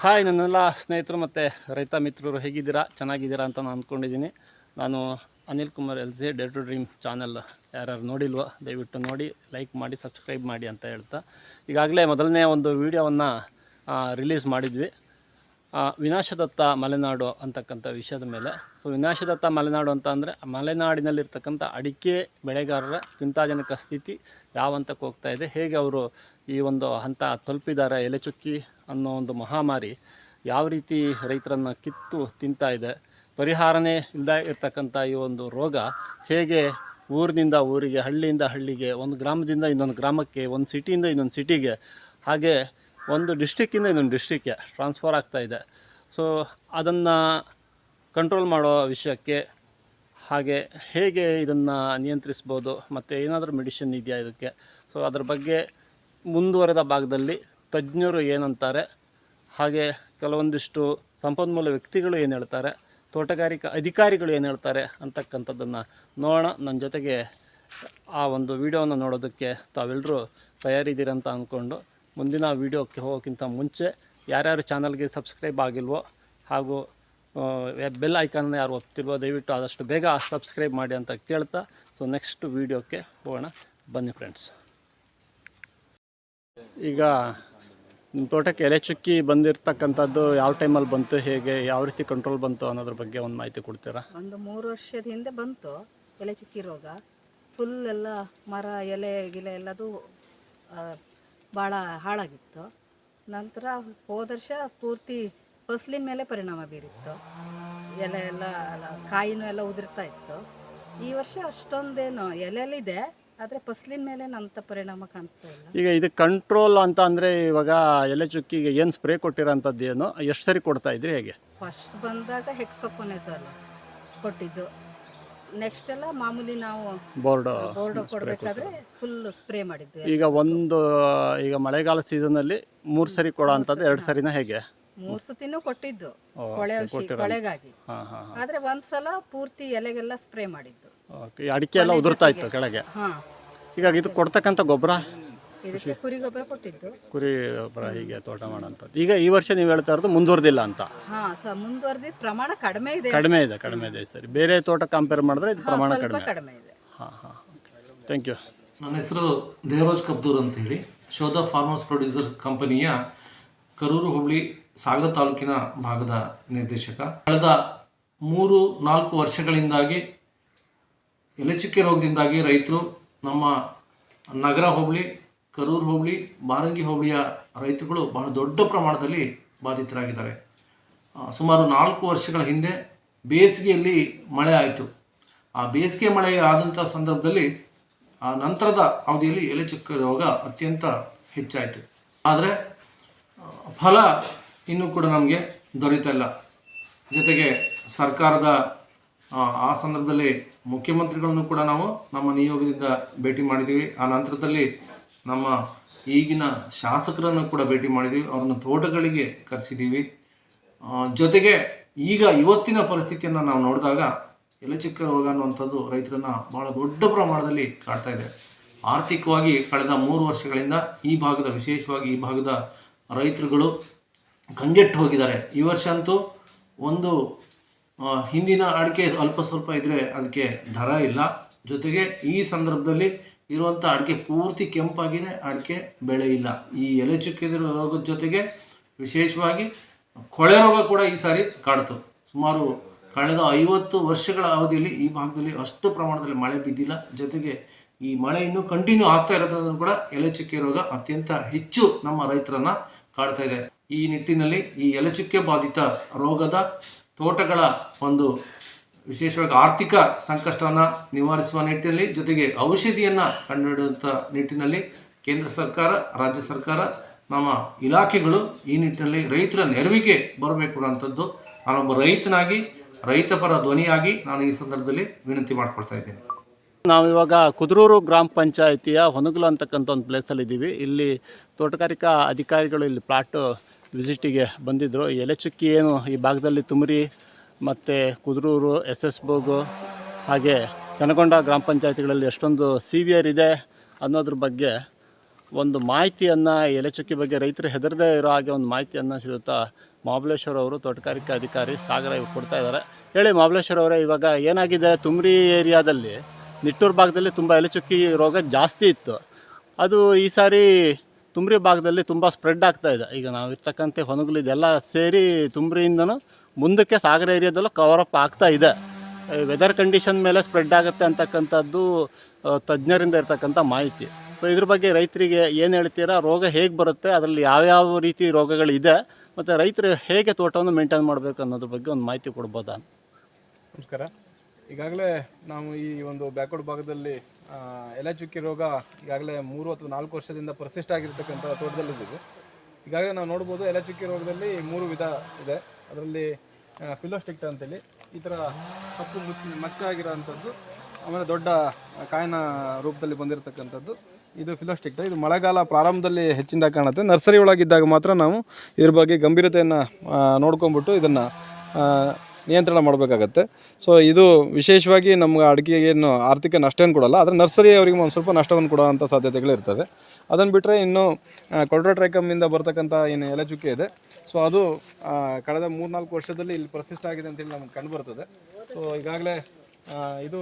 Hi ನನ್ನೆಲ್ಲ ಸ್ನೇಹಿತರು ಮತ್ತು ರೈತ ಮಿತ್ರರು ಹೇಗಿದ್ದೀರಾ? ಚೆನ್ನಾಗಿದ್ದೀರಾ ಅಂತ ನಾನು ಅಂದ್ಕೊಂಡಿದ್ದೀನಿ. ನಾನು Anil Kumar L J day to dream channel ಯಾರ್ಯಾರು ನೋಡಿಲ್ವ, ದಯವಿಟ್ಟು ನೋಡಿ ಲೈಕ್ ಮಾಡಿ ಸಬ್ಸ್ಕ್ರೈಬ್ ಮಾಡಿ ಅಂತ ಹೇಳ್ತಾ. ಈಗಾಗಲೇ ಮೊದಲನೇ ಒಂದು ವಿಡಿಯೋವನ್ನು ರಿಲೀಸ್ ಮಾಡಿದ್ವಿ. ವಿನಾಶದತ್ತ ಮಲೆನಾಡು ಅಂತಕ್ಕಂಥ ವಿಷಯದ ಮೇಲೆ. ಸೊ ವಿನಾಶದತ್ತ ಮಲೆನಾಡು ಅಂತ ಅಂದರೆ ಮಲೆನಾಡಿನಲ್ಲಿರ್ತಕ್ಕಂಥ ಅಡಿಕೆ ಬೆಳೆಗಾರರ ಚಿಂತಾಜನಕ ಸ್ಥಿತಿ ಯಾವ ಹಂತಕ್ಕೆ ಹೋಗ್ತಾ ಇದೆ? ಹೇಗೆ ಅವರು ಈ ಒಂದು ಹಂತ ತಲುಪಿದ್ದಾರೆ. ಎಲೆ ಚುಕ್ಕಿ ಅನ್ನೋ ಒಂದು ಮಹಾಮಾರಿ ಯಾವ ರೀತಿ ರೈತರನ್ನು ಕಿತ್ತು ತಿಂತಾ ಇದೆ, ಪರಿಹಾರನೇ ಇಲ್ಲದೆ ಇರ್ತಕ್ಕಂಥ ಈ ಒಂದು ರೋಗ ಹೇಗೆ ಊರಿನಿಂದ ಊರಿಗೆ, ಹಳ್ಳಿಯಿಂದ ಹಳ್ಳಿಗೆ, ಒಂದು ಗ್ರಾಮದಿಂದ ಇನ್ನೊಂದು ಗ್ರಾಮಕ್ಕೆ, ಒಂದು ಸಿಟಿಯಿಂದ ಇನ್ನೊಂದು ಸಿಟಿಗೆ ಹಾಗೆ ಒಂದು ಡಿಸ್ಟಿಕ್ಕಿಂದ ಇನ್ನೊಂದು ಡಿಸ್ಟಿಕ್ಗೆ ಟ್ರಾನ್ಸ್ಫರ್ ಆಗ್ತಾ ಇದೆ. ಸೊ ಅದನ್ನು ಕಂಟ್ರೋಲ್ ಮಾಡೋ ವಿಷಯಕ್ಕೆ ಹಾಗೆ ಹೇಗೆ ಇದನ್ನು ನಿಯಂತ್ರಿಸ್ಬೋದು, ಮತ್ತು ಏನಾದರೂ ಮೆಡಿಷನ್ ಇದೆಯಾ ಇದಕ್ಕೆ? ಸೊ ಅದ್ರ ಬಗ್ಗೆ ಮುಂದುವರೆದ ಭಾಗದಲ್ಲಿ ತಜ್ಞರು ಏನಂತಾರೆ? ಹಾಗೆ ಕೆಲವೊಂದಿಷ್ಟು ಸಂಪನ್ಮೂಲ ವ್ಯಕ್ತಿಗಳು ಏನು ಹೇಳ್ತಾರೆ? ತೋಟಗಾರಿಕಾ ಅಧಿಕಾರಿಗಳು ಏನು ಹೇಳ್ತಾರೆ? ಅಂತಕ್ಕಂಥದ್ದನ್ನು ನೋಡೋಣ. ನನ್ನ ಜೊತೆಗೆ ಆ ಒಂದು ವಿಡಿಯೋವನ್ನು ನೋಡೋದಕ್ಕೆ ತಾವೆಲ್ಲರೂ ತಯಾರಿದ್ದೀರಂತ ಅಂದ್ಕೊಂಡು ಮುಂದಿನ ವೀಡಿಯೋಕ್ಕೆ ಹೋಗೋಕ್ಕಿಂತ ಮುಂಚೆ ಯಾರ್ಯಾರು ಚಾನಲ್ಗೆ ಸಬ್ಸ್ಕ್ರೈಬ್ ಆಗಿಲ್ವೋ ಹಾಗೂ ಬೆಲ್ ಐಕಾನನ್ನು ಯಾರು ಒತ್ತಿಲ್ವೋ ದಯವಿಟ್ಟು ಆದಷ್ಟು ಬೇಗ ಸಬ್ಸ್ಕ್ರೈಬ್ ಮಾಡಿ ಅಂತ ಕೇಳ್ತಾ. ಸೊ ನೆಕ್ಸ್ಟ್ ವೀಡಿಯೋಕ್ಕೆ ಹೋಗೋಣ. ಬನ್ನಿ ಫ್ರೆಂಡ್ಸ್ ಈಗ ನಿಮ್ಮ ತೋಟಕ್ಕೆ ಎಲೆ ಚುಕ್ಕಿ ಬಂದಿರತಕ್ಕಂಥದ್ದು ಯಾವ ಟೈಮಲ್ಲಿ ಬಂತು, ಹೇಗೆ, ಯಾವ ರೀತಿ ಕಂಟ್ರೋಲ್ ಬಂತು ಅನ್ನೋದ್ರ ಬಗ್ಗೆ ಒಂದು ಮಾಹಿತಿ ಕೊಡ್ತೀರಾ? ಒಂದು ಮೂರು ವರ್ಷದ ಹಿಂದೆ ಬಂತು ಎಲೆ ಚುಕ್ಕಿ ರೋಗ. ಫುಲ್ ಎಲ್ಲ ಮರ, ಎಲೆ, ಗಿಲೆ ಎಲ್ಲದು ಭಾಳ ಹಾಳಾಗಿತ್ತು. ನಂತರ ಹೋದ ವರ್ಷ ಪೂರ್ತಿ ಫಸಲಿನ ಮೇಲೆ ಪರಿಣಾಮ ಬೀರಿತ್ತು. ಎಲೆ ಎಲ್ಲ, ಕಾಯಿನೂ ಎಲ್ಲ ಉದುರ್ತಾ ಇತ್ತು. ಈ ವರ್ಷ ಅಷ್ಟೊಂದೇನು ಎಲೆಯಲ್ಲಿದೆ. ಆದರೆ ಫಸಲಿನ ಮೇಲೆ ನಂತ ಪರಿಣಾಮ ಕಾಣ್ತಾ ಇಲ್ಲ. ಈಗ ಇದು ಕಂಟ್ರೋಲ್ ಅಂತ ಅಂದರೆ ಇವಾಗ ಎಲೆ ಚುಕ್ಕಿಗೆ ಏನು ಸ್ಪ್ರೇ ಕೊಟ್ಟಿರೋಂಥದ್ದು ಏನು? ಎಷ್ಟು ಸರಿ ಕೊಡ್ತಾ ಇದ್ರಿ ಹೇಗೆ? ಫಸ್ಟ್ ಬಂದಾಗ ಹೆಕ್ಸೊಕೊನೆಸಲ್ ಕೊಟ್ಟಿದ್ದು. ನೆಕ್ಸ್ಟ್ ಎಲ್ಲ ಮಾಮೂಲಿ ನಾವು ಬೋರ್ಡ್ ಬೋರ್ಡ್ ಕೊಡಬೇಕಾದ್ರೆ ಫುಲ್ ಸ್ಪ್ರೇ ಮಾಡಿದ್ವಿ ಈಗ ಒಂದು ಈಗ ಮಳೆಗಾಲ ಸೀಸನಲ್ಲಿ ಮೂರು ಸರಿ ಕೊಡೋ ಅಂಥದ್ದು ಎರಡು ಸರಿನ ಹೇಗೆ? ಮೂರ್ ಸತಿನೂ ಕೊಟ್ಟಿದ್ದು. ಕೊಳೆ ಔಷಧಿ ಕೊಳೆಗಾಗಿ. ಆದ್ರೆ ಒಂದ್ಸಲ ಪೂರ್ತಿ ಎಲೆಗೆಲ್ಲ ಸ್ಪ್ರೇ ಮಾಡಿದ್ದು. ಈ ಅಡಿಕೆ ಎಲ್ಲ ಉದುರ್ತಾ ಇತ್ತು ಕೆಳಗೆ. ಹೀಗಾಗಿ ಈಗ ಇದು ಕೊಡ್ತಕ್ಕಂಥ ಗೊಬ್ಬರ? ಇದಕ್ಕೆ ಕುರಿ ಗೊಬ್ಬರ ಕೊಟ್ಟಿದ್ದು. ಕುರಿ ಗೊಬ್ಬರ ಹೀಗೆ ತೋಟ ಮಾಡೋಂಥದ್ದು ಈಗ ಈ ವರ್ಷ ನೀವು ಹೇಳ್ತಾ ಇರೋದು ಮುಂದುವರೆದಿಲ್ಲ ಅಂತ. ಹಾ ಸ ಪ್ರಮಾಣ ಕಡಿಮೆ ಇದೆ. ಕಡಿಮೆ ಇದೆ ಕಡಿಮೆ ಇದೆ ಸರಿ. ಬೇರೆ ತೋಟ ಕಂಪೇರ್ ಮಾಡಿದ್ರೆ ಇದು ಪ್ರಮಾಣ ಸ್ವಲ್ಪ ಕಡಿಮೆ. ಕಡಿಮೆ ಇದೆ. ಹಾಂ ಹಾಂ ಥ್ಯಾಂಕ್ ಯು ನನ್ನ ಹೆಸರು ದೇವರಾಜ್ ಕಬ್ದೂರ್ ಅಂತೇಳಿ ಶೋಧ ಫಾರ್ಮರ್ಸ್ ಪ್ರೊಡ್ಯೂಸರ್ಸ್ ಕಂಪನಿಯ ಕರೂರು ಹುಬ್ಳಿ ಸಾಗರ ತಾಲೂಕಿನ ಭಾಗದ ನಿರ್ದೇಶಕ. ಕಳೆದ ಮೂರು ನಾಲ್ಕು ವರ್ಷಗಳಿಂದಾಗಿ ಎಲೆಚುಕ್ಕೆ ರೋಗದಿಂದಾಗಿ ರೈತರು ನಮ್ಮ ನಗರ ಹೋಬಳಿ, ಕರೂರು ಹೋಬಳಿ, ಬಾರಂಗಿ ಹೋಬಳಿಯ ರೈತರುಗಳು ಬಹಳ ದೊಡ್ಡ ಪ್ರಮಾಣದಲ್ಲಿ ಬಾಧಿತರಾಗಿದ್ದಾರೆ. ಸುಮಾರು ನಾಲ್ಕು ವರ್ಷಗಳ ಹಿಂದೆ ಬೇಸಿಗೆಯಲ್ಲಿ ಮಳೆ ಆಯಿತು. ಆ ಬೇಸಿಗೆ ಮಳೆ ಆದಂಥ ಸಂದರ್ಭದಲ್ಲಿ ಆ ನಂತರದ ಅವಧಿಯಲ್ಲಿ ಎಲೆ ಚುಕ್ಕ ರೋಗ ಅತ್ಯಂತ ಹೆಚ್ಚಾಯಿತು. ಆದರೆ ಫಲ ಇನ್ನೂ ಕೂಡ ನಮಗೆ ದೊರೀತಾ ಇಲ್ಲ. ಜೊತೆಗೆ ಸರ್ಕಾರದ ಆ ಸಂದರ್ಭದಲ್ಲಿ ಮುಖ್ಯಮಂತ್ರಿಗಳನ್ನು ಕೂಡ ನಾವು ನಮ್ಮ ನಿಯೋಗದಿಂದ ಭೇಟಿ ಮಾಡಿದ್ದೀವಿ. ಆ ನಂತರದಲ್ಲಿ ನಮ್ಮ ಈಗಿನ ಶಾಸಕರನ್ನು ಕೂಡ ಭೇಟಿ ಮಾಡಿದ್ದೀವಿ. ಅವ್ರನ್ನ ತೋಟಗಳಿಗೆ ಕರೆಸಿದ್ದೀವಿ. ಜೊತೆಗೆ ಈಗ ಇವತ್ತಿನ ಪರಿಸ್ಥಿತಿಯನ್ನು ನಾವು ನೋಡಿದಾಗ ಎಲೆಚುಕ್ಕ ರೋಗ ಅನ್ನುವಂಥದ್ದು ರೈತರನ್ನ ಬಹಳ ದೊಡ್ಡ ಪ್ರಮಾಣದಲ್ಲಿ ಕಾಡ್ತಾ ಇದೆ. ಆರ್ಥಿಕವಾಗಿ ಕಳೆದ ಮೂರು ವರ್ಷಗಳಿಂದ ಈ ಭಾಗದ, ವಿಶೇಷವಾಗಿ ಈ ಭಾಗದ ರೈತರುಗಳು ಕಂಗೆಟ್ಟು ಹೋಗಿದ್ದಾರೆ. ಈ ವರ್ಷ ಅಂತೂ ಒಂದು ಹಿಂದಿನ ಅಡಿಕೆ ಅಲ್ಪ ಸ್ವಲ್ಪ ಇದ್ದರೆ ಅದಕ್ಕೆ ದರ ಇಲ್ಲ. ಜೊತೆಗೆ ಈ ಸಂದರ್ಭದಲ್ಲಿ ಇರುವಂಥ ಅಡಿಕೆ ಪೂರ್ತಿ ಕೆಂಪಾಗಿದೆ, ಅಡಿಕೆ ಬೆಳೆ ಇಲ್ಲ. ಈ ಎಲೆ ಚುಕ್ಕಿದಿರೋ ರೋಗದ ಜೊತೆಗೆ ವಿಶೇಷವಾಗಿ ಕೊಳೆ ರೋಗ ಕೂಡ ಈ ಸಾರಿ ಕಾಡ್ತು. ಸುಮಾರು ಕಳೆದ ಐವತ್ತು ವರ್ಷಗಳ ಅವಧಿಯಲ್ಲಿ ಈ ಭಾಗದಲ್ಲಿ ಅಷ್ಟು ಪ್ರಮಾಣದಲ್ಲಿ ಮಳೆ ಬಿದ್ದಿಲ್ಲ. ಜೊತೆಗೆ ಈ ಮಳೆ ಇನ್ನೂ ಕಂಟಿನ್ಯೂ ಆಗ್ತಾ ಇರೋದ್ರಿಂದ ಕೂಡ ಎಲೆ ಚುಕ್ಕೆ ರೋಗ ಅತ್ಯಂತ ಹೆಚ್ಚು ನಮ್ಮ ರೈತರನ್ನ ಕಾಡ್ತಾ ಇದೆ. ಈ ನಿಟ್ಟಿನಲ್ಲಿ ಈ ಎಲೆ ಬಾಧಿತ ರೋಗದ ತೋಟಗಳ ಒಂದು ವಿಶೇಷವಾಗಿ ಆರ್ಥಿಕ ಸಂಕಷ್ಟವನ್ನು ನಿವಾರಿಸುವ ನಿಟ್ಟಿನಲ್ಲಿ ಜೊತೆಗೆ ಔಷಧಿಯನ್ನು ಕಂಡುಹಿಡಿಯುವಂಥ ನಿಟ್ಟಿನಲ್ಲಿ ಕೇಂದ್ರ ಸರ್ಕಾರ, ರಾಜ್ಯ ಸರ್ಕಾರ, ನಮ್ಮ ಇಲಾಖೆಗಳು ಈ ನಿಟ್ಟಿನಲ್ಲಿ ರೈತರ ನೆರವಿಗೆ ಬರಬೇಕು ಅನ್ನೋಂಥದ್ದು ನಾನೊಬ್ಬ ರೈತನಾಗಿ ರೈತಪರ ಧ್ವನಿಯಾಗಿ ನಾನು ಈ ಸಂದರ್ಭದಲ್ಲಿ ವಿನಂತಿ ಮಾಡ್ಕೊಳ್ತಾ ಇದ್ದೇನೆ. ನಾವು ಇವಾಗ ಕುದ್ರೂರು ಗ್ರಾಮ ಪಂಚಾಯಿತಿಯ ಹೊನಗಲು ಅಂತಕ್ಕಂಥ ಒಂದು ಪ್ಲೇಸಲ್ಲಿ ಇದ್ದೀವಿ. ಇಲ್ಲಿ ತೋಟಗಾರಿಕಾ ಅಧಿಕಾರಿಗಳು ಇಲ್ಲಿ ಪ್ಲಾಟು ವಿಸಿಟಿಗೆ ಬಂದಿದ್ದರು ಎಲೆ ಚುಕ್ಕಿ ಏನು ಈ ಭಾಗದಲ್ಲಿ ತುಮರಿ ಮತ್ತು ಕುದ್ರೂರು, ಎಸ್ ಎಸ್ ಬೋಗು ಹಾಗೆ ಕನಗೊಂಡ ಗ್ರಾಮ ಪಂಚಾಯತಿಗಳಲ್ಲಿ ಎಷ್ಟೊಂದು ಸಿವಿಯರ್ ಇದೆ ಅನ್ನೋದ್ರ ಬಗ್ಗೆ ಒಂದು ಮಾಹಿತಿಯನ್ನು ಎಲೆ ಚುಕ್ಕಿ ಬಗ್ಗೆ ರೈತರು ಹೆದರದೇ ಇರೋ ಹಾಗೆ ಒಂದು ಮಾಹಿತಿಯನ್ನು ಶ್ರೀಯುತ ಮಹಾಬಲೇಶ್ವರ ಅವರು ತೋಟಗಾರಿಕೆ ಅಧಿಕಾರಿ ಸಾಗರ ಇವ್ರು ಕೊಡ್ತಾ ಇದ್ದಾರೆ. ಹೇಳಿ ಮಹಾಬಲೇಶ್ವರ ಅವರೇ, ಇವಾಗ ಏನಾಗಿದೆ? ತುಮರಿ ಏರಿಯಾದಲ್ಲಿ, ನಿಟ್ಟೂರು ಭಾಗದಲ್ಲಿ ತುಂಬ ಎಲೆ ಚುಕ್ಕಿ ರೋಗ ಜಾಸ್ತಿ ಇತ್ತು. ಅದು ಈ ಸಾರಿ ತುಮ್ರಿ ಭಾಗದಲ್ಲಿ ತುಂಬ ಸ್ಪ್ರೆಡ್ ಆಗ್ತಾ ಇದೆ. ಈಗ ನಾವು ಇರ್ತಕ್ಕಂಥ ಹೊನಗಲು ಇದೆಲ್ಲ ಸೇರಿ ತುಂಬ್ರಿಯಿಂದನೂ ಮುಂದಕ್ಕೆ ಸಾಗರ ಏರಿಯಾದಲ್ಲೂ ಕವರ್ ಅಪ್ ಆಗ್ತಾ ಇದೆ. ವೆದರ್ ಕಂಡೀಷನ್ ಮೇಲೆ ಸ್ಪ್ರೆಡ್ ಆಗುತ್ತೆ ಅಂತಕ್ಕಂಥದ್ದು ತಜ್ಞರಿಂದ ಇರ್ತಕ್ಕಂಥ ಮಾಹಿತಿ. ಸೊ ಇದ್ರ ಬಗ್ಗೆ ರೈತರಿಗೆ ಏನು ಹೇಳ್ತೀರಾ, ರೋಗ ಹೇಗೆ ಬರುತ್ತೆ, ಅದರಲ್ಲಿ ಯಾವ್ಯಾವ ರೀತಿ ರೋಗಗಳಿದೆ, ಮತ್ತು ರೈತರು ಹೇಗೆ ತೋಟವನ್ನು ಮೇಂಟೈನ್ ಮಾಡಬೇಕು ಅನ್ನೋದ್ರ ಬಗ್ಗೆ ಒಂದು ಮಾಹಿತಿ ಕೊಡ್ಬೋದಾ? ನಮಸ್ಕಾರ. ಈಗಾಗಲೇ ನಾವು ಈ ಒಂದು ಬ್ಯಾಕ್ವರ್ಡ್ ಭಾಗದಲ್ಲಿ ಎಲೆ ಚುಕ್ಕಿ ರೋಗ ಈಗಾಗಲೇ ಮೂರು ಅಥವಾ ನಾಲ್ಕು ವರ್ಷದಿಂದ ಪರ್ಸಿಸ್ಟ್ ಆಗಿರ್ತಕ್ಕಂಥ ತೋಟದಲ್ಲಿದ್ದೀವಿ. ಈಗಾಗಲೇ ನಾವು ನೋಡ್ಬೋದು ಎಲೆ ಚುಕ್ಕಿ ರೋಗದಲ್ಲಿ ಮೂರು ವಿಧ ಇದೆ. ಅದರಲ್ಲಿ ಫಿಲೋಸ್ಟಿಕ್ಟ ಅಂತೇಳಿ, ಈ ಥರ ಕಪ್ಪು ಮುಚ್ಚ ಆಗಿರೋವಂಥದ್ದು ಆಮೇಲೆ ದೊಡ್ಡ ಕಾಯಿನ ರೂಪದಲ್ಲಿ ಬಂದಿರತಕ್ಕಂಥದ್ದು, ಇದು ಫಿಲೋಸ್ಟಿಕ್ಟ. ಇದು ಮಳೆಗಾಲ ಪ್ರಾರಂಭದಲ್ಲಿ ಹೆಚ್ಚಿಂದ ಕಾಣುತ್ತೆ. ನರ್ಸರಿ ಒಳಗಿದ್ದಾಗ ಮಾತ್ರ ನಾವು ಇದ್ರ ಬಗ್ಗೆ ಗಂಭೀರತೆಯನ್ನು ನೋಡ್ಕೊಂಬಿಟ್ಟು ಇದನ್ನು ನಿಯಂತ್ರಣ ಮಾಡಬೇಕಾಗತ್ತೆ. ಸೊ ಇದು ವಿಶೇಷವಾಗಿ ನಮ್ಗೆ ಅಡಿಕೆಗೆ ಏನು ಆರ್ಥಿಕ ನಷ್ಟ ಏನು ಕೊಡಲ್ಲ, ಆದರೆ ನರ್ಸರಿ ಅವರಿಗೆ ಒಂದು ಸ್ವಲ್ಪ ನಷ್ಟವನ್ನು ಕೊಡೋವಂಥ ಸಾಧ್ಯತೆಗಳು ಇರ್ತವೆ. ಅದನ್ನು ಬಿಟ್ಟರೆ ಇನ್ನು ಕೊಲ್ಟ್ರೋಟ್ರೈಕಮ್ಮಿಂದ ಬರ್ತಕ್ಕಂಥ ಏನು ಎಲೆ ಚುಕ್ಕೆ ಇದೆ. ಸೊ ಅದು ಕಳೆದ ಮೂರ್ನಾಲ್ಕು ವರ್ಷದಲ್ಲಿ ಇಲ್ಲಿ ಪ್ರಸಿಷ್ಟ ಆಗಿದೆ ಅಂತೇಳಿ ನಮ್ಗೆ ಕಂಡು ಬರ್ತದೆ. ಸೊ ಈಗಾಗಲೇ ಇದು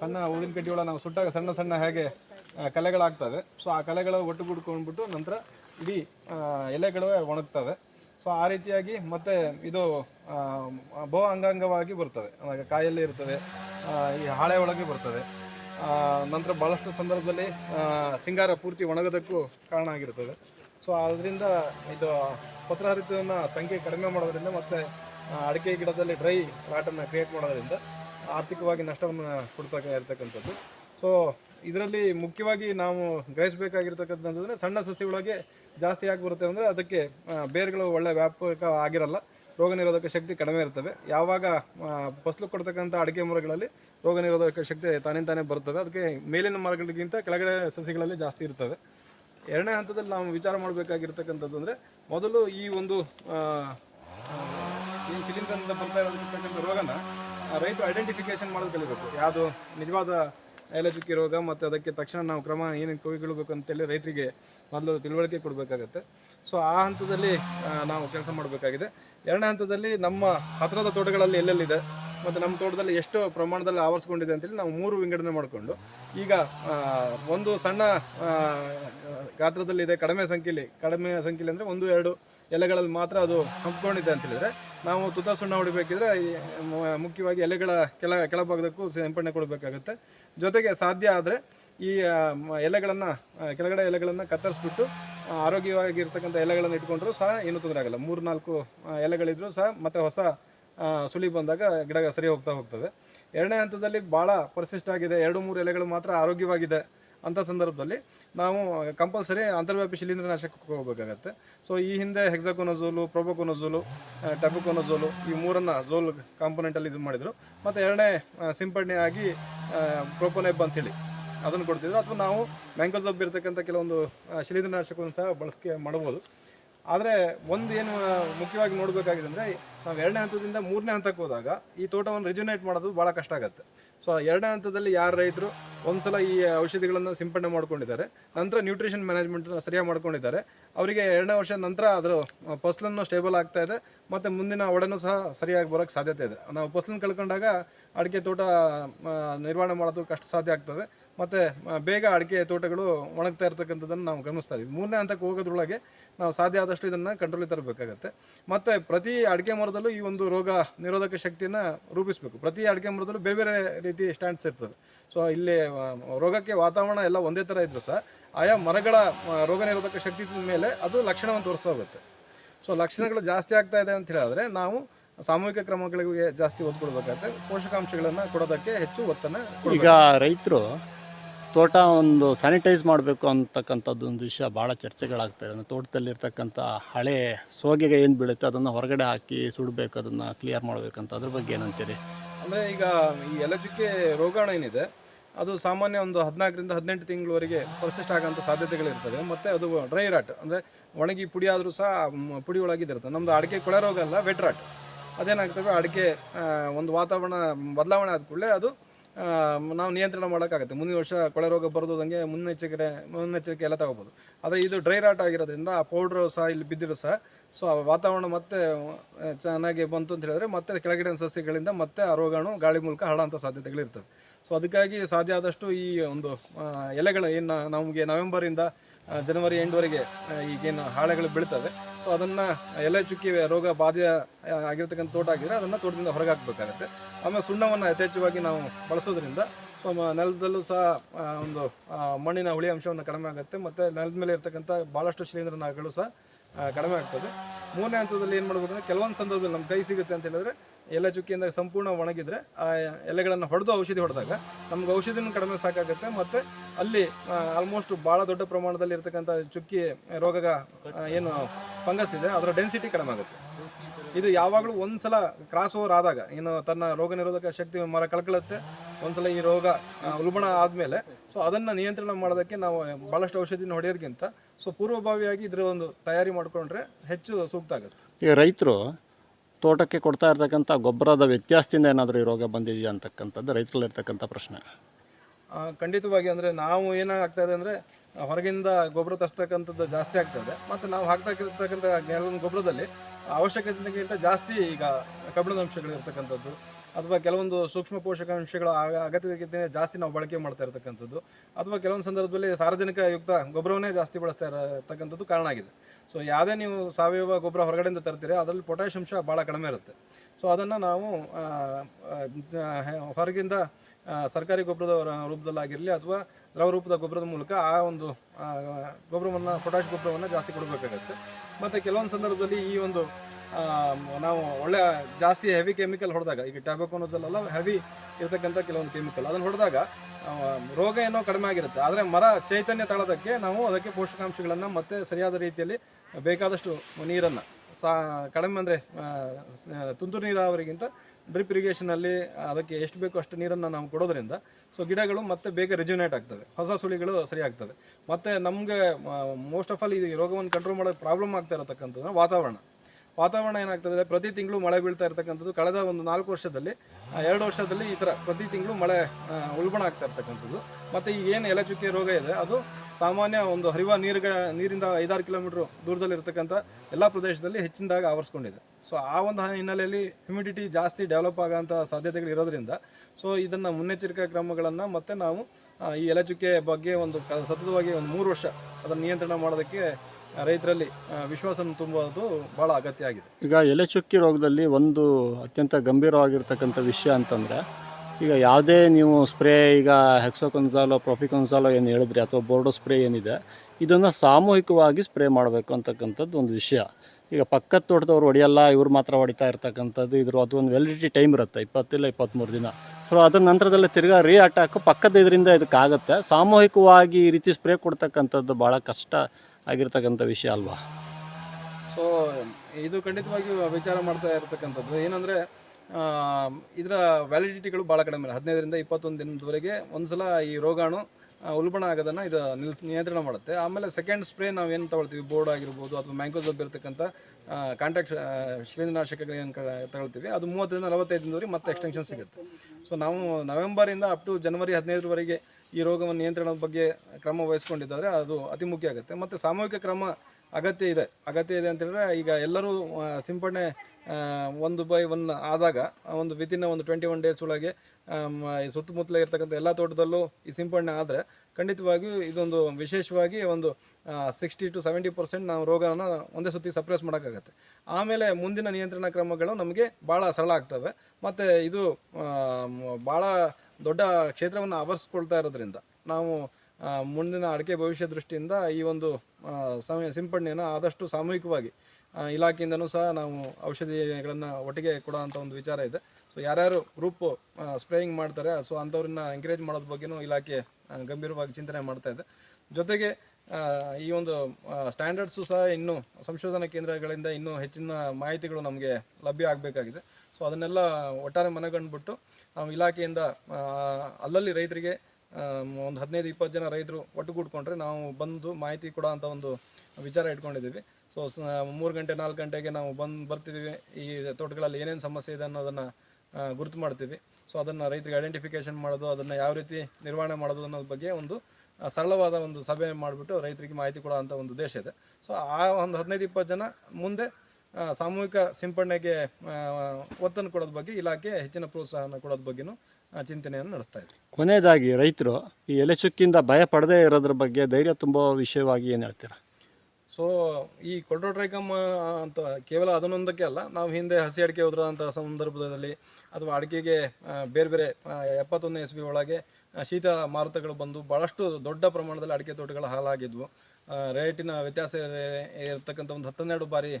ಸಣ್ಣ ಊದಿನ ಕಡ್ಡಿಯೊಳ ನಾವು ಸುಟ್ಟಾಗ ಸಣ್ಣ ಸಣ್ಣ ಹೇಗೆ ಕಲೆಗಳಾಗ್ತವೆ. ಸೊ ಆ ಕಲೆಗಳು ಒಟ್ಟುಗೂಡ್ಕೊಂಡ್ಬಿಟ್ಟು ನಂತರ ಇಡೀ ಎಲೆಗಳು ಒಣಗ್ತವೆ. ಸೊ ಆ ರೀತಿಯಾಗಿ ಮತ್ತೆ ಇದು ಬಹು ಅಂಗಾಂಗವಾಗಿ ಬರ್ತವೆ. ಕಾಯಲ್ಲಿ ಇರ್ತವೆ. ಈ ಹಾಳೆ ಒಳಗೆ ಬರ್ತವೆ. ನಂತರ ಭಾಳಷ್ಟು ಸಂದರ್ಭದಲ್ಲಿ ಸಿಂಗಾರ ಪೂರ್ತಿ ಒಣಗೋದಕ್ಕೂ ಕಾರಣ ಆಗಿರ್ತದೆ ಸೊ ಅದರಿಂದ ಇದು ಪತ್ರಹರಿತವನ್ನು ಸಂಖ್ಯೆ ಕಡಿಮೆ ಮಾಡೋದರಿಂದ ಮತ್ತು ಅಡಿಕೆ ಗಿಡದಲ್ಲಿ ಡ್ರೈ ರಾಟನ್ನು ಕ್ರಿಯೇಟ್ ಮಾಡೋದರಿಂದ ಆರ್ಥಿಕವಾಗಿ ನಷ್ಟವನ್ನು ಕೊಡ್ತಾ ಇರ್ತಕ್ಕಂಥದ್ದು. ಸೊ ಇದರಲ್ಲಿ ಮುಖ್ಯವಾಗಿ ನಾವು ಗ್ರಹಿಸಬೇಕಾಗಿರ್ತಕ್ಕಂಥದ್ದು ಸಣ್ಣ ಸಸಿಗಳಿಗೆ ಜಾಸ್ತಿ ಯಾಕೆ ಬರುತ್ತೆ ಅಂದರೆ ಅದಕ್ಕೆ ಬೇರುಗಳು ಒಳ್ಳೆ ವ್ಯಾಪಕ ಆಗಿರಲ್ಲ. ರೋಗ ನಿರೋಧಕ ಶಕ್ತಿ ಕಡಿಮೆ ಇರ್ತವೆ. ಯಾವಾಗ ಫಸಲು ಕೊಡ್ತಕ್ಕಂಥ ಅಡಿಕೆ ಮರಗಳಲ್ಲಿ ರೋಗ ನಿರೋಧಕ ಶಕ್ತಿ ತಾನೇ ತಾನೇ ಬರ್ತವೆ. ಅದಕ್ಕೆ ಮೇಲಿನ ಮರಗಳಿಗಿಂತ ಕೆಳಗಡೆ ಸಸಿಗಳಲ್ಲಿ ಜಾಸ್ತಿ ಇರ್ತವೆ. ಎರಡನೇ ಹಂತದಲ್ಲಿ ನಾವು ವಿಚಾರ ಮಾಡಬೇಕಾಗಿರ್ತಕ್ಕಂಥದ್ದು ಅಂದರೆ, ಮೊದಲು ಈ ಒಂದು ಈ ಶಿಲೀಂಧ್ರದಿಂದ ಬರ್ತಾ ಇರತಕ್ಕಂಥ ರೋಗನ ರೈತರು ಐಡೆಂಟಿಫಿಕೇಶನ್ ಮಾಡೋದು ಕಲಿಬೇಕು. ಯಾವುದು ನಿಜವಾದ ಎಲೆಚುಕ್ಕಿ ರೋಗ ಮತ್ತು ಅದಕ್ಕೆ ತಕ್ಷಣ ನಾವು ಕ್ರಮ ಏನೇನು ಕೈಗೊಳ್ಳಬೇಕು ಅಂತೇಳಿ ರೈತರಿಗೆ ಮೊದಲು ತಿಳುವಳಿಕೆ ಕೊಡಬೇಕಾಗತ್ತೆ. ಸೊ ಆ ಹಂತದಲ್ಲಿ ನಾವು ಕೆಲಸ ಮಾಡಬೇಕಾಗಿದೆ. ಎರಡನೇ ಹಂತದಲ್ಲಿ ನಮ್ಮ ಹತ್ತಿರದ ತೋಟಗಳಲ್ಲಿ ಎಲ್ಲೆಲ್ಲಿದೆ ಮತ್ತು ನಮ್ಮ ತೋಟದಲ್ಲಿ ಎಷ್ಟು ಪ್ರಮಾಣದಲ್ಲಿ ಆವರಿಸ್ಕೊಂಡಿದೆ ಅಂತೇಳಿ ನಾವು ಮೂರು ವಿಂಗಡಣೆ ಮಾಡಿಕೊಂಡು, ಈಗ ಒಂದು ಸಣ್ಣ ಗಾತ್ರದಲ್ಲಿದೆ ಕಡಿಮೆ ಸಂಖ್ಯೆಯಲ್ಲಿ ಕಡಿಮೆ ಸಂಖ್ಯೆಯಲ್ಲಿ ಅಂದರೆ ಒಂದು, ಎರಡು ಎಲೆಗಳಲ್ಲಿ ಮಾತ್ರ ಅದು ಹಂಪ್ಕೊಂಡಿದೆ ಅಂತ ಹೇಳಿದ್ರೆ, ನಾವು ತುತ್ತ ಸುಣ್ಣ ಹೊಡಿಬೇಕಿದ್ರೆ ಮುಖ್ಯವಾಗಿ ಎಲೆಗಳ ಕೆಳ, ಕೆಳಭಾಗದಕ್ಕೂ ಸಿಂಪಡಣೆ ಕೊಡಬೇಕಾಗುತ್ತೆ. ಜೊತೆಗೆ ಸಾಧ್ಯ ಆದರೆ ಈ ಎಲೆಗಳನ್ನು ಕೆಳಗಡೆ ಎಲೆಗಳನ್ನು ಕತ್ತರಿಸ್ಬಿಟ್ಟು ಆರೋಗ್ಯವಾಗಿರ್ತಕ್ಕಂಥ ಎಲೆಗಳನ್ನು ಇಟ್ಕೊಂಡ್ರೂ ಸಹ ಏನೂ ತೊಂದರೆ ಆಗಲ್ಲ. ಮೂರು, ನಾಲ್ಕು ಎಲೆಗಳಿದ್ರು ಸಹ ಮತ್ತೆ ಹೊಸ ಸುಳಿ ಬಂದಾಗ ಗಿಡ ಸರಿ ಹೋಗ್ತಾ ಹೋಗ್ತದೆ ಎರಡನೇ ಹಂತದಲ್ಲಿ ಭಾಳ ಪರಿಶಿಷ್ಟ ಆಗಿದೆ. ಎರಡು, ಮೂರು ಎಲೆಗಳು ಮಾತ್ರ ಆರೋಗ್ಯವಾಗಿದೆ ಅಂಥ ಸಂದರ್ಭದಲ್ಲಿ ನಾವು ಕಂಪಲ್ಸರಿ ಅಂತರ್ವ್ಯಾಪಿ ಶಿಲೀಂಧ್ರನಾಶಕಕ್ಕೆ ಹೋಗಬೇಕಾಗತ್ತೆ. ಸೊ ಈ ಹಿಂದೆ ಹೆಕ್ಸಾಕೋನಜೋಲು ಪ್ರೊಬೋಕೋನೋಝೋಲು ಟೆಪಕೋನೋಝೋಲು ಈ ಮೂರನ್ನು ಝೋಲ್ ಕಾಂಪೊನೆಂಟಲ್ಲಿ ಇದು ಮಾಡಿದರು. ಮತ್ತು ಎರಡನೇ ಸಿಂಪಡಣೆ ಆಗಿ ಪ್ರೋಪೋನೆಬ್ ಅಂತೇಳಿ ಅದನ್ನು ಕೊಡ್ತಿದ್ರು. ಅಥವಾ ನಾವು ಮ್ಯಾಂಗೋಸೋಬ್ ಇರ್ತಕ್ಕಂಥ ಕೆಲವೊಂದು ಶಿಲೀಂಧ್ರನಾಶಕವನ್ನು ಸಹ ಬಳಸ್ಕೆ ಮಾಡ್ಬೋದು ಆದರೆ ಒಂದು ಏನು ಮುಖ್ಯವಾಗಿ ನೋಡಬೇಕಾಗಿದೆ ಅಂದರೆ, ನಾವು ಎರಡನೇ ಹಂತದಿಂದ ಮೂರನೇ ಹಂತಕ್ಕೆ ಹೋದಾಗ ಈ ತೋಟವನ್ನು ರಿಜುನೇಟ್ ಮಾಡೋದು ಭಾಳ ಕಷ್ಟ ಆಗುತ್ತೆ. ಸೊ ಎರಡನೇ ಹಂತದಲ್ಲಿ ಯಾರು ರೈತರು ಒಂದ್ಸಲ ಈ ಔಷಧಿಗಳನ್ನು ಸಿಂಪಡಣೆ ಮಾಡ್ಕೊಂಡಿದ್ದಾರೆ, ನಂತರ ನ್ಯೂಟ್ರಿಷನ್ ಮ್ಯಾನೇಜ್ಮೆಂಟ್ ಸರಿಯಾಗಿ ಮಾಡ್ಕೊಂಡಿದ್ದಾರೆ. ಅವರಿಗೆ ಎರಡನೇ ವರ್ಷ ನಂತರ ಅದರ ಫಸಲನ್ನು ಸ್ಟೇಬಲ್ ಆಗ್ತಾ ಇದೆ, ಮತ್ತು ಮುಂದಿನ ಒಡೆನೂ ಸಹ ಸರಿಯಾಗಿ ಬರೋಕ್ಕೆ ಸಾಧ್ಯತೆ ಇದೆ. ನಾವು ಫಸಲನ್ನು ಕಳ್ಕೊಂಡಾಗ ಅಡಿಕೆ ತೋಟ ನಿರ್ವಹಣೆ ಮಾಡೋದು ಕಷ್ಟ ಸಾಧ್ಯ ಆಗ್ತವೆ ಮತ್ತು ಬೇಗ ಅಡಿಕೆ ತೋಟಗಳು ಒಣಗ್ತಾ ಇರ್ತಕ್ಕಂಥದ್ದನ್ನು ನಾವು ಗಮನಿಸ್ತಾ ಇದ್ದೀವಿ ಮೂರನೇ ಹಂತಕ್ಕೆ ಹೋಗೋದ್ರೊಳಗೆ ನಾವು ಸಾಧ್ಯ ಆದಷ್ಟು ಇದನ್ನು ಕಂಟ್ರೋಲಿಗೆ ತರಬೇಕಾಗತ್ತೆ. ಮತ್ತು ಪ್ರತಿ ಅಡಿಕೆ ಮರದಲ್ಲೂ ಈ ಒಂದು ರೋಗ ನಿರೋಧಕ ಶಕ್ತಿಯನ್ನು ರೂಪಿಸಬೇಕು. ಪ್ರತಿ ಅಡಿಕೆ ಮರದಲ್ಲೂ ಬೇರೆ ಬೇರೆ ರೀತಿ ಸ್ಟ್ಯಾಂಡ್ಸ್ ಇರ್ತದೆ ಸೊ ಇಲ್ಲಿ ರೋಗಕ್ಕೆ ವಾತಾವರಣ ಎಲ್ಲ ಒಂದೇ ಥರ ಇದ್ದರೂ ಸಹ ಆಯಾ ಮರಗಳ ರೋಗ ನಿರೋಧಕ ಶಕ್ತಿ ಮೇಲೆ ಅದು ಲಕ್ಷಣವನ್ನು ತೋರಿಸ್ತಾ ಹೋಗುತ್ತೆ. ಸೊ ಲಕ್ಷಣಗಳು ಜಾಸ್ತಿ ಆಗ್ತಾ ಇದೆ ಅಂತ ಹೇಳಿದ್ರೆ ನಾವು ಸಾಮೂಹಿಕ ಕ್ರಮಗಳಿಗೆ ಜಾಸ್ತಿ ಒತ್ತು ಕೊಡಬೇಕಾಗುತ್ತೆ. ಪೋಷಕಾಂಶಗಳನ್ನು ಕೊಡೋದಕ್ಕೆ ಹೆಚ್ಚು ಒತ್ತನ್ನು ಈಗ ರೈತರು ತೋಟ ಒಂದು ಸ್ಯಾನಿಟೈಸ್ ಮಾಡಬೇಕು ಅಂತಕ್ಕಂಥದ್ದು ಒಂದು ವಿಷಯ ಭಾಳ ಚರ್ಚೆಗಳಾಗ್ತದೆ ಅಂದರೆ ತೋಟದಲ್ಲಿರ್ತಕ್ಕಂಥ ಹಳೆ ಸೋಗೆಗೆ ಏನು ಬೀಳುತ್ತೆ ಅದನ್ನು ಹೊರಗಡೆ ಹಾಕಿ ಸುಡಬೇಕು, ಅದನ್ನು ಕ್ಲಿಯರ್ ಮಾಡಬೇಕಂತ. ಅದ್ರ ಬಗ್ಗೆ ಏನಂತೀರಿ? ಅಂದರೆ ಈಗ ಈ ಎಲೆಚುಕ್ಕೆ ರೋಗಾಣ ಏನಿದೆ, ಅದು ಸಾಮಾನ್ಯ ಒಂದು ಹದಿನಾಲ್ಕರಿಂದ ಹದಿನೆಂಟು ತಿಂಗಳವರೆಗೆ ಪರ್ಸಿಸ್ಟ್ ಆಗೋಂಥ ಸಾಧ್ಯತೆಗಳಿರ್ತವೆ. ಮತ್ತು ಅದು ಡ್ರೈ ರಾಟ್ ಅಂದರೆ ಒಣಗಿ ಪುಡಿ ಆದರೂ ಸಹ ಪುಡಿ ಒಳಗಿದಿರುತ್ತೆ ನಮ್ಮದು ಅಡಿಕೆ ಕೊಳೆ ರೋಗ ಅಲ್ಲ ವೆಟ್ ರಾಟ್ ಅದೇನಾಗ್ತವೆ, ಅಡಿಕೆ ಒಂದು ವಾತಾವರಣ ಬದಲಾವಣೆ ಆದ ಕೂಡಲೇ ಅದು ನಾವು ನಿಯಂತ್ರಣ ಮಾಡೋಕ್ಕಾಗುತ್ತೆ. ಮುಂದಿನ ವರ್ಷ ಕೊಳೆ ರೋಗ ಬರೋದಂಗೆ ಮುನ್ನೆಚ್ಚರಿಕೆ ಮುನ್ನೆಚ್ಚರಿಕೆ ಎಲ್ಲ ತಗೋಬೋದು. ಆದರೆ ಇದು ಡ್ರೈ ರಾಟ್ ಆಗಿರೋದ್ರಿಂದ ಆ ಪೌಡ್ರು ಸಹ ಇಲ್ಲಿ ಬಿದ್ದಿರೋ ಸಹ ಸೊ ಆ ವಾತಾವರಣ ಮತ್ತೆ ಚೆನ್ನಾಗಿ ಬಂತು ಅಂತ ಹೇಳಿದ್ರೆ ಮತ್ತೆ ಕೆಳಗಿನ ಸಸ್ಯಗಳಿಂದ ಮತ್ತೆ ಆ ರೋಗಾಣು ಗಾಳಿ ಮೂಲಕ ಹರಡೋಂಥ ಸಾಧ್ಯತೆಗಳಿರ್ತವೆ ಸೊ ಅದಕ್ಕಾಗಿ ಸಾಧ್ಯ ಆದಷ್ಟು ಈ ಒಂದು ಎಲೆಗಳು ಏನು ನಮಗೆ ನವೆಂಬರಿಂದ ಜನವರಿ ಎಂಡ್ವರೆಗೆ ಈಗೇನು ಹಾಳೆಗಳು ಬೀಳ್ತವೆ. ಸೊ ಅದನ್ನು ಎಲೆ ಚುಕ್ಕಿ ರೋಗ ಬಾಧೆ ಆಗಿರ್ತಕ್ಕಂಥ ತೋಟ ಆಗಿದ್ರೆ ಅದನ್ನು ತೋಟದಿಂದ ಹೊರಗೆ ಹಾಕಬೇಕಾಗತ್ತೆ ಆಮೇಲೆ ಸುಣ್ಣವನ್ನು ಯಥೇಚ್ಛವಾಗಿ ನಾವು ಬಳಸೋದ್ರಿಂದ, ಸೊ ನೆಲದಲ್ಲೂ ಸಹ ಒಂದು ಮಣ್ಣಿನ ಹುಳಿ ಅಂಶವನ್ನು ಕಡಿಮೆ ಆಗುತ್ತೆ, ಮತ್ತು ನೆಲದ ಮೇಲೆ ಇರ್ತಕ್ಕಂಥ ಭಾಳಷ್ಟು ಶಿಲೀಂಧ್ರನಾಗಳು ಸಹ ಕಡಿಮೆ ಆಗ್ತದೆ. ಮೂರನೇ ಹಂತದಲ್ಲಿ ಏನು ಮಾಡಬೇಕಂದ್ರೆ, ಕೆಲವೊಂದು ಸಂದರ್ಭದಲ್ಲಿ ನಮ್ಮ ಕೈ ಸಿಗುತ್ತೆ ಅಂತ ಹೇಳಿದ್ರೆ ಎಲೆ ಚುಕ್ಕಿಯಿಂದ ಸಂಪೂರ್ಣ ಒಣಗಿದ್ರೆ ಆ ಎಲೆಗಳನ್ನು ಹೊಡೆದು ಔಷಧಿ ಹೊಡೆದಾಗ ನಮ್ಗೆ ಔಷಧಿನೂ ಕಡಿಮೆ ಸಾಕಾಗುತ್ತೆ ಮತ್ತು ಅಲ್ಲಿ ಆಲ್ಮೋಸ್ಟ್ ಭಾಳ ದೊಡ್ಡ ಪ್ರಮಾಣದಲ್ಲಿ ಇರತಕ್ಕಂಥ ಚುಕ್ಕಿ ರೋಗ ಏನು ಫಂಗಸ್ ಇದೆ, ಅದರ ಡೆನ್ಸಿಟಿ ಕಡಿಮೆ ಆಗುತ್ತೆ. ಇದು ಯಾವಾಗಲೂ ಒಂದ್ಸಲ ಕ್ರಾಸ್ ಓವರ್ ಆದಾಗ ಏನು ತನ್ನ ರೋಗ ನಿರೋಧಕ ಶಕ್ತಿ ಮರ ಕಳ್ಕೊಳ್ಳುತ್ತೆ ಒಂದ್ಸಲ ಈ ರೋಗ ಉಲ್ಬಣ ಆದಮೇಲೆ ಸೊ ಅದನ್ನು ನಿಯಂತ್ರಣ ಮಾಡೋದಕ್ಕೆ ನಾವು ಭಾಳಷ್ಟು ಔಷಧಿನ ಹೊಡೆಯೋದಕ್ಕಿಂತ ಸೊ ಪೂರ್ವಭಾವಿಯಾಗಿ ಇದರ ಒಂದು ತಯಾರಿ ಮಾಡಿಕೊಂಡ್ರೆ ಹೆಚ್ಚು ಸೂಕ್ತ ಆಗುತ್ತೆ. ರೈತರು ತೋಟಕ್ಕೆ ಕೊಡ್ತಾ ಇರ್ತಕ್ಕಂಥ ಗೊಬ್ಬರದ ವ್ಯತ್ಯಾಸದಿಂದ ಏನಾದರೂ ಈ ರೋಗ ಬಂದಿದೆಯಾ ಅಂತಕ್ಕಂಥದ್ದು, ರೈತರಲ್ಲಿರ್ತಕ್ಕಂಥ ಪ್ರಶ್ನೆ. ಖಂಡಿತವಾಗಿ ಅಂದರೆ ನಾವು ಏನಾಗ್ತಾ ಇದೆ ಅಂದರೆ, ಹೊರಗಿಂದ ಗೊಬ್ಬರ ತರಿಸ್ತಕ್ಕಂಥದ್ದು ಜಾಸ್ತಿ ಆಗ್ತದೆ ಮತ್ತು ನಾವು ಹಾಕ್ತಾ ಕೆಲವೊಂದು ಗೊಬ್ಬರದಲ್ಲಿ ಅವಶ್ಯಕತೆಗಿಂತ ಜಾಸ್ತಿ ಈಗ ಕಬ್ಬಿಣದ ಅಂಶಗಳು ಇರ್ತಕ್ಕಂಥದ್ದು, ಅಥವಾ ಕೆಲವೊಂದು ಸೂಕ್ಷ್ಮ ಪೋಷಕಾಂಶಗಳು ಅಗತ್ಯಕ್ಕಿಂತ ಜಾಸ್ತಿ ನಾವು ಬಳಕೆ ಮಾಡ್ತಾ ಇರ್ತಕ್ಕಂಥದ್ದು, ಅಥವಾ ಕೆಲವೊಂದು ಸಂದರ್ಭದಲ್ಲಿ ಸಾರ್ವಜನಿಕ ಯುಕ್ತ ಗೊಬ್ಬರವನ್ನೇ ಜಾಸ್ತಿ ಬಳಸ್ತಾ ಇರತಕ್ಕಂಥದ್ದು ಕಾರಣ ಆಗಿದೆ. ಸೊ ಯಾವುದೇ ನೀವು ಸಾವಯವ ಗೊಬ್ಬರ ಹೊರಗಡೆಯಿಂದ ತರ್ತೀರಿ, ಅದರಲ್ಲಿ ಪೊಟ್ಯಾಷ್ ಅಂಶ ಭಾಳ ಕಡಿಮೆ ಇರುತ್ತೆ. ಸೊ ಅದನ್ನು ನಾವು ಹೊರಗಿಂದ ಸರ್ಕಾರಿ ಗೊಬ್ಬರದ ರೂಪದಲ್ಲಾಗಿರಲಿ ಅಥವಾ ದ್ರವ ರೂಪದ ಗೊಬ್ಬರದ ಮೂಲಕ ಆ ಒಂದು ಗೊಬ್ಬರವನ್ನು ಪೊಟ್ಯಾಷ್ ಗೊಬ್ಬರವನ್ನು ಜಾಸ್ತಿ ಕೊಡಬೇಕಾಗತ್ತೆ. ಮತ್ತು ಕೆಲವೊಂದು ಸಂದರ್ಭದಲ್ಲಿ ಈ ಒಂದು ನಾವು ಒಳ್ಳೆಯ ಜಾಸ್ತಿ ಹೆವಿ ಕೆಮಿಕಲ್ ಹೊಡೆದಾಗ, ಈಗ ಟ್ಯಾಬಕೋನೋಸಲ್ಲೆಲ್ಲ ಹೆವಿ ಇರತಕ್ಕಂಥ ಕೆಲವೊಂದು ಕೆಮಿಕಲ್ ಅದನ್ನು ಹೊಡೆದಾಗ ರೋಗ ಏನೋ ಕಡಿಮೆ ಆಗಿರುತ್ತೆ. ಆದರೆ ಮರ ಚೈತನ್ಯ ತಳೋದಕ್ಕೆ ನಾವು ಅದಕ್ಕೆ ಪೋಷಕಾಂಶಗಳನ್ನು ಮತ್ತೆ ಸರಿಯಾದ ರೀತಿಯಲ್ಲಿ ಬೇಕಾದಷ್ಟು ನೀರನ್ನು. ಸಾ, ಕಡಿಮೆ ಅಂದರೆ ತುಂತುರು ನೀರಾವರಿಗಿಂತ ಡ್ರಿಪ್ ಇರಿಗೇಷನಲ್ಲಿ ಅದಕ್ಕೆ ಎಷ್ಟು ಬೇಕೋ ಅಷ್ಟು ನೀರನ್ನು ನಾವು ಕೊಡೋದ್ರಿಂದ, ಸೊ ಗಿಡಗಳು ಮತ್ತೆ ಬೇಗ ರಿಜ್ಯುನೇಟ್ ಆಗ್ತವೆ. ಹೊಸ ಸುಳಿಗಳು ಸರಿ ಮತ್ತು ನಮಗೆ ಮೋಸ್ಟ್ ಆಫ್ ಆಲ್ ಈ ರೋಗವನ್ನು ಕಂಟ್ರೋಲ್ ಮಾಡೋಕ್ಕೆ ಪ್ರಾಬ್ಲಮ್ ಆಗ್ತಾ ಇರತಕ್ಕಂಥದ್ದು ವಾತಾವರಣ. ವಾತಾವರಣ ಏನಾಗ್ತದೆ, ಪ್ರತಿ ತಿಂಗಳು ಮಳೆ ಬೀಳ್ತಾ ಇರ್ತಕ್ಕಂಥದ್ದು ಕಳೆದ ಒಂದು ನಾಲ್ಕು ವರ್ಷದಲ್ಲಿ ಎರಡು ವರ್ಷದಲ್ಲಿ ಈ ಥರ ಪ್ರತಿ ತಿಂಗಳು ಮಳೆ ಉಲ್ಬಣ ಆಗ್ತಾ ಇರ್ತಕ್ಕಂಥದ್ದು. ಮತ್ತು ಈಗ ಏನು ಎಲೆ ಚುಕ್ಕೆ ರೋಗ ಇದೆ, ಅದು ಸಾಮಾನ್ಯ ಒಂದು ಹರಿವ ನೀರುಗ, ನೀರಿಂದ ಐದಾರು ಕಿಲೋಮೀಟ್ರ್ ದೂರದಲ್ಲಿ ಇರ್ತಕ್ಕಂಥ ಎಲ್ಲ ಪ್ರದೇಶದಲ್ಲಿ ಹೆಚ್ಚಿನದಾಗಿ ಆವರಿಸ್ಕೊಂಡಿದೆ. ಸೊ ಆ ಒಂದು ಹಿನ್ನೆಲೆಯಲ್ಲಿ ಹ್ಯುಮಿಡಿಟಿ ಜಾಸ್ತಿ ಡೆವಲಪ್ ಆಗೋಂಥ ಸಾಧ್ಯತೆಗಳು ಇರೋದ್ರಿಂದ ಸೊ ಇದನ್ನು ಮುನ್ನೆಚ್ಚರಿಕಾ ಕ್ರಮಗಳನ್ನು ಮತ್ತು ನಾವು ಈ ಎಲೆ ಚುಕ್ಕೆ ಬಗ್ಗೆ ಒಂದು ಸತತವಾಗಿ ಒಂದು ಮೂರು ವರ್ಷ ಅದನ್ನು ನಿಯಂತ್ರಣ ಮಾಡೋದಕ್ಕೆ ರೈತರಲ್ಲಿ ವಿಶ್ವಾಸ ತುಂಬುವುದು ಭಾಳ ಅಗತ್ಯ ಆಗಿದೆ ಈಗ ಎಲೆ ಚುಕ್ಕಿ ರೋಗದಲ್ಲಿ ಒಂದು ಅತ್ಯಂತ ಗಂಭೀರವಾಗಿರ್ತಕ್ಕಂಥ ವಿಷಯ ಅಂತಂದರೆ, ಈಗ ಯಾವುದೇ ನೀವು ಸ್ಪ್ರೇ, ಈಗ ಹೆಕ್ಸೋಕೊನ್ಸಾಲೋ ಪ್ರೊಪಿಕೊನ್ಸಾಲೋ ಏನು ಹೇಳಿದ್ರಿ, ಅಥವಾ ಬೋರ್ಡೋ ಸ್ಪ್ರೇ ಏನಿದೆ, ಇದನ್ನು ಸಾಮೂಹಿಕವಾಗಿ ಸ್ಪ್ರೇ ಮಾಡಬೇಕು ಅಂತಕ್ಕಂಥದ್ದು ಒಂದು ವಿಷಯ. ಈಗ ಪಕ್ಕದ ತೋಟದವ್ರು ಹೊಡೆಯಲ್ಲ, ಇವ್ರು ಮಾತ್ರ ಹೊಡಿತಾ ಇರ್ತಕ್ಕಂಥದ್ದು, ಇದ್ರ ಅದು ಒಂದು ವ್ಯಾಲಿಡಿಟಿ ಟೈಮ್ ಇರುತ್ತೆ, ಇಪ್ಪತ್ತಿಲ್ಲ ಇಪ್ಪತ್ತ್ಮೂರು ದಿನ. ಸೊ ಅದರ ನಂತರದಲ್ಲಿ ತಿರ್ಗಾ ರೀ ಅಟ್ಯಾಕು ಪಕ್ಕದ ಇದರಿಂದ ಇದಕ್ಕಾಗತ್ತೆ. ಸಾಮೂಹಿಕವಾಗಿ ಈ ರೀತಿ ಸ್ಪ್ರೇ ಕೊಡ್ತಕ್ಕಂಥದ್ದು ಭಾಳ ಕಷ್ಟ ಆಗಿರ್ತಕ್ಕಂಥ ವಿಷಯ ಅಲ್ವಾ? ಸೊ ಇದು ಖಂಡಿತವಾಗಿಯೂ ವಿಚಾರ ಮಾಡ್ತಾ ಇರತಕ್ಕಂಥದ್ದು. ಏನಂದರೆ ಇದರ ವ್ಯಾಲಿಡಿಟಿಗಳು ಭಾಳ ಕಡಿಮೆ. ಹದಿನೈದರಿಂದ ಇಪ್ಪತ್ತೊಂದು ದಿನದವರೆಗೆ ಒಂದು ಸಲ ಈ ರೋಗಾಣು ಉಲ್ಬಣ ಆಗೋದನ್ನು ಇದು ನಿಲ್ಸ್ ನಿಯಂತ್ರಣ ಮಾಡುತ್ತೆ. ಆಮೇಲೆ ಸೆಕೆಂಡ್ ಸ್ಪ್ರೇ ನಾವು ಏನು ತಗೊಳ್ತೀವಿ? ಬೋರ್ಡ್ ಆಗಿರ್ಬೋದು ಅಥವಾ ಮ್ಯಾಂಗೋಸೋಪ್ ಇರತಕ್ಕಂಥ ಕಾಂಟ್ಯಾಕ್ಟ್ ಶಿಲೀಂಧ್ರನಾಶಕಗಳು ಏನು ತಗೊಳ್ತೀವಿ? ಅದು ಮೂವತ್ತರಿಂದ ನಲವತ್ತೈದು ದಿನದವರೆಗೆ ಮತ್ತೆ ಎಕ್ಸ್ಟೆನ್ಷನ್ ಸಿಗುತ್ತೆ. ಸೊ ನಾವು ನವೆಂಬರಿಂದ ಅಪ್ ಟು ಜನವರಿ ಹದಿನೈದರವರೆಗೆ ಈ ರೋಗವನ್ನು ನಿಯಂತ್ರಣದ ಬಗ್ಗೆ ಕ್ರಮ ವಹಿಸ್ಕೊಂಡಿದ್ದಾರೆ ಅದು ಅತಿ ಮುಖ್ಯ ಆಗುತ್ತೆ. ಮತ್ತು ಸಾಮೂಹಿಕ ಕ್ರಮ ಅಗತ್ಯ ಇದೆ. ಅಗತ್ಯ ಇದೆ ಅಂತೇಳಿದ್ರೆ ಈಗ ಎಲ್ಲರೂ ಸಿಂಪಡಣೆ ಒಂದು ಬೈ ಒನ್ ಆದಾಗ ಒಂದು ವಿತಿನ್ ಒಂದು ಟ್ವೆಂಟಿ ಒನ್ ಡೇಸ್ ಒಳಗೆ ಸುತ್ತಮುತ್ತಲ ಇರ್ತಕ್ಕಂಥ ಎಲ್ಲ ತೋಟದಲ್ಲೂ ಈ ಸಿಂಪಡಣೆ ಆದರೆ ಖಂಡಿತವಾಗಿಯೂ ಇದೊಂದು ವಿಶೇಷವಾಗಿ ಒಂದು ಸಿಕ್ಸ್ಟಿ ಟು ಸೆವೆಂಟಿ ಪರ್ಸೆಂಟ್ ನಾವು ರೋಗನ ಒಂದೇ ಸುತ್ತಿಗೆ ಸಪ್ರೆಸ್ ಮಾಡೋಕ್ಕಾಗತ್ತೆ. ಆಮೇಲೆ ಮುಂದಿನ ನಿಯಂತ್ರಣ ಕ್ರಮಗಳು ನಮಗೆ ಭಾಳ ಸರಳ ಆಗ್ತವೆ. ಮತ್ತು ಇದು ಭಾಳ ದೊಡ್ಡ ಕ್ಷೇತ್ರವನ್ನು ಆವರಿಸ್ಕೊಳ್ತಾ ಇರೋದ್ರಿಂದ ನಾವು ಮುಂದಿನ ಅಡಿಕೆ ಭವಿಷ್ಯ ದೃಷ್ಟಿಯಿಂದ ಈ ಒಂದು ಸಮಯ, ಸಿಂಪಡಣೆಯನ್ನು ಆದಷ್ಟು ಸಾಮೂಹಿಕವಾಗಿ ಇಲಾಖೆಯಿಂದನೂ ಸಹ ನಾವು ಔಷಧಿಗಳನ್ನು ಒಟ್ಟಿಗೆ ಕೊಡೋವಂಥ ಒಂದು ವಿಚಾರ ಇದೆ. ಸೊ ಯಾರ್ಯಾರು ಗ್ರೂಪ್ ಸ್ಪ್ರೇಯಿಂಗ್ ಮಾಡ್ತಾರೆ ಸೊ ಅಂಥವ್ರನ್ನ ಎಂಕರೇಜ್ ಮಾಡೋದ್ರ ಬಗ್ಗೆಯೂ ಇಲಾಖೆ ಗಂಭೀರವಾಗಿ ಚಿಂತನೆ ಮಾಡ್ತಾ ಇದೆ. ಜೊತೆಗೆ ಈ ಒಂದು ಸ್ಟ್ಯಾಂಡರ್ಡ್ಸು ಸಹ ಇನ್ನೂ ಸಂಶೋಧನಾ ಕೇಂದ್ರಗಳಿಂದ ಇನ್ನೂ ಹೆಚ್ಚಿನ ಮಾಹಿತಿಗಳು ನಮಗೆ ಲಭ್ಯ ಆಗಬೇಕಾಗಿದೆ. ಸೊ ಅದನ್ನೆಲ್ಲ ಒಟ್ಟಾರೆ ಮನಗಂಡ್ಬಿಟ್ಟು ಇಲಾಖೆಯಿಂದ ಅಲ್ಲಲ್ಲಿ ರೈತರಿಗೆ ಒಂದು ಹದಿನೈದು, ಇಪ್ಪತ್ತು ಜನ ರೈತರು ಒಟ್ಟುಗೂಡ್ಕೊಂಡ್ರೆ ನಾವು ಬಂದು ಮಾಹಿತಿ ಕೊಡೋ ಅಂತ ಒಂದು ವಿಚಾರ ಇಟ್ಕೊಂಡಿದ್ದೀವಿ. ಸೊ, ಮೂರು ಗಂಟೆ, ನಾಲ್ಕು ಗಂಟೆಗೆ ನಾವು ಬಂದು ಬರ್ತಿದ್ದೀವಿ. ಈ ತೋಟಗಳಲ್ಲಿ ಏನೇನು ಸಮಸ್ಯೆ ಇದೆ ಅನ್ನೋದನ್ನು ಗುರುತು ಮಾಡ್ತೀವಿ. ಸೊ ಅದನ್ನು ರೈತರಿಗೆ ಐಡೆಂಟಿಫಿಕೇಷನ್ ಮಾಡೋದು, ಅದನ್ನು ಯಾವ ರೀತಿ ನಿರ್ವಹಣೆ ಮಾಡೋದು ಅನ್ನೋದ್ರ ಬಗ್ಗೆ ಒಂದು ಸರಳವಾದ ಒಂದು ಸಭೆ ಮಾಡಿಬಿಟ್ಟು ರೈತರಿಗೆ ಮಾಹಿತಿ ಕೊಡೋ ಅಂಥ ಒಂದು ಉದ್ದೇಶ ಇದೆ. ಸೊ ಆ ಒಂದು ಹದಿನೈದು, ಇಪ್ಪತ್ತು ಜನ ಮುಂದೆ ಸಾಮೂಹಿಕ ಸಿಂಪಡಣೆಗೆ ಒತ್ತನ್ನು ಕೊಡೋದ್ರ ಬಗ್ಗೆ ಇಲಾಖೆ ಹೆಚ್ಚಿನ ಪ್ರೋತ್ಸಾಹನ ಕೊಡೋದ್ರ ಬಗ್ಗೆನೂ ಚಿಂತನೆಯನ್ನು ನಡೆಸ್ತಾ ಇದೆ. ಕೊನೆಯದಾಗಿ ರೈತರು ಈ ಎಲೆ ಚುಕ್ಕಿಂದ ಭಯ ಪಡದೇ ಇರೋದ್ರ ಬಗ್ಗೆ ಧೈರ್ಯ ತುಂಬ ವಿಷಯವಾಗಿ ಏನು ಹೇಳ್ತೀರಾ? ಸೊ ಈ ಕೊಡ್ರೋಟ್ರೈಕಮ್ ಅಂತ ಕೇವಲ ಅದನ್ನೊಂದಕ್ಕೆ ಅಲ್ಲ ನಾವು ಹಿಂದೆ ಹಸಿ ಅಡಿಕೆ ಉದುರಂಥ ಸಂದರ್ಭದಲ್ಲಿ ಅಥವಾ ಅಡಿಕೆಗೆ ಬೇರೆ ಬೇರೆ ಎಪ್ಪತ್ತೊಂದನೇ ಇಸ್ವಿ ಒಳಗೆ ಶೀತ ಮಾರುತಗಳು ಬಂದು ಭಾಳಷ್ಟು ದೊಡ್ಡ ಪ್ರಮಾಣದಲ್ಲಿ ಅಡಿಕೆ ತೋಟಗಳು ಹಾಳಾಗಿದ್ವು. ರೇಟಿನ ವ್ಯತ್ಯಾಸ ಇರ- ಇರತಕ್ಕಂಥ ಒಂದು ಹತ್ತೆರಡು ಬಾರಿ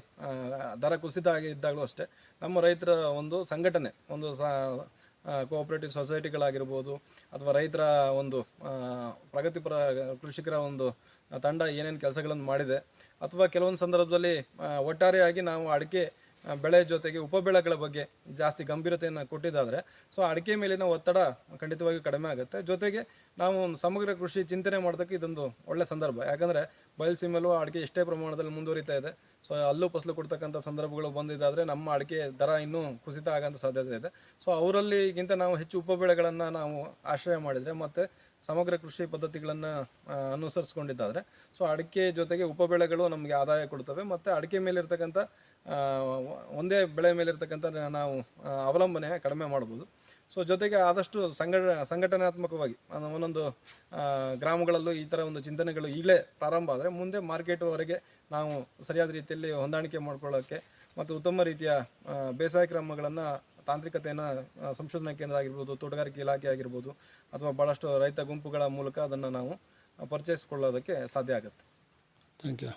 ದರ ಕುಸಿತ ಆಗಿದ್ದಾಗಲೂ ಅಷ್ಟೇ, ನಮ್ಮ ರೈತರ ಒಂದು ಸಂಘಟನೆ, ಒಂದು ಸಾ ಕೋಆಪರೇಟಿವ್ ಸೊಸೈಟಿಗಳಾಗಿರ್ಬೋದು ಅಥವಾ ರೈತರ ಒಂದು ಪ್ರಗತಿಪರ ಕೃಷಿಕರ ಒಂದು ತಂಡ ಏನೇನು ಕೆಲಸಗಳನ್ನು ಮಾಡಿದೆ, ಅಥವಾ ಕೆಲವೊಂದು ಸಂದರ್ಭದಲ್ಲಿ ಒಟ್ಟಾರೆಯಾಗಿ ನಾವು ಅಡಿಕೆ ಬೆಳೆ ಜೊತೆಗೆ ಉಪಬೆಳೆಗಳ ಬಗ್ಗೆ ಜಾಸ್ತಿ ಗಂಭೀರತೆಯನ್ನು ಕೊಟ್ಟಿದ್ದಾದರೆ ಸೊ ಅಡಿಕೆ ಮೇಲಿನ ಒತ್ತಡ ಖಂಡಿತವಾಗಿ ಕಡಿಮೆ ಆಗುತ್ತೆ. ಜೊತೆಗೆ ನಾವು ಒಂದು ಸಮಗ್ರ ಕೃಷಿ ಚಿಂತನೆ ಮಾಡೋದಕ್ಕೆ ಇದೊಂದು ಒಳ್ಳೆ ಸಂದರ್ಭ. ಯಾಕಂದರೆ ಬಯಲುಸೀಮೆಯಲ್ಲೂ ಅಡಿಕೆ ಇಷ್ಟೇ ಪ್ರಮಾಣದಲ್ಲಿ ಮುಂದುವರಿತಾ ಇದೆ. ಸೊ ಅಲ್ಲೂ ಫಸಲು ಕೊಡ್ತಕ್ಕಂಥ ಸಂದರ್ಭಗಳು ಬಂದಿದ್ದಾದರೆ ನಮ್ಮ ಅಡಿಕೆ ದರ ಇನ್ನೂ ಕುಸಿತ ಆಗೋಂಥ ಸಾಧ್ಯತೆ ಇದೆ. ಸೊ ಅವರಲ್ಲಿಗಿಂತ ನಾವು ಹೆಚ್ಚು ಉಪಬೆಳೆಗಳನ್ನು ನಾವು ಆಶ್ರಯ ಮಾಡಿದರೆ ಮತ್ತು ಸಮಗ್ರ ಕೃಷಿ ಪದ್ಧತಿಗಳನ್ನು ಅನುಸರಿಸ್ಕೊಂಡಿದ್ದಾದರೆ ಸೊ ಅಡಿಕೆ ಜೊತೆಗೆ ಉಪಬೆಳೆಗಳು ನಮಗೆ ಆದಾಯ ಕೊಡ್ತವೆ. ಮತ್ತು ಅಡಿಕೆ ಮೇಲಿರ್ತಕ್ಕಂಥ ಒಂದೇ ಬೆಳೆ ಮೇಲಿರ್ತಕ್ಕಂಥ ನಾವು ಅವಲಂಬನೆ ಕಡಿಮೆ ಮಾಡ್ಬೋದು. ಸೊ ಜೊತೆಗೆ ಆದಷ್ಟು ಸಂಘ, ಸಂಘಟನಾತ್ಮಕವಾಗಿ ಒಂದೊಂದು ಗ್ರಾಮಗಳಲ್ಲೂ ಈ ಥರ ಒಂದು ಚಿಂತನೆಗಳು ಈಗಲೇ ಪ್ರಾರಂಭ ಆದರೆ ಮುಂದೆ ಮಾರ್ಕೆಟ್ವರೆಗೆ ನಾವು ಸರಿಯಾದ ರೀತಿಯಲ್ಲಿ ಹೊಂದಾಣಿಕೆ ಮಾಡ್ಕೊಳ್ಳೋಕ್ಕೆ ಮತ್ತು ಉತ್ತಮ ರೀತಿಯ ಬೇಸಾಯ ಕ್ರಮಗಳನ್ನು, ತಾಂತ್ರಿಕತೆಯನ್ನು ಸಂಶೋಧನಾ ಕೇಂದ್ರ ಆಗಿರ್ಬೋದು, ತೋಟಗಾರಿಕೆ ಇಲಾಖೆ ಆಗಿರ್ಬೋದು, ಅಥವಾ ಭಾಳಷ್ಟು ರೈತ ಗುಂಪುಗಳ ಮೂಲಕ ಅದನ್ನು ನಾವು ಪರಿಚಯಿಸ್ಕೊಳ್ಳೋದಕ್ಕೆ ಸಾಧ್ಯ ಆಗುತ್ತೆ. Thank you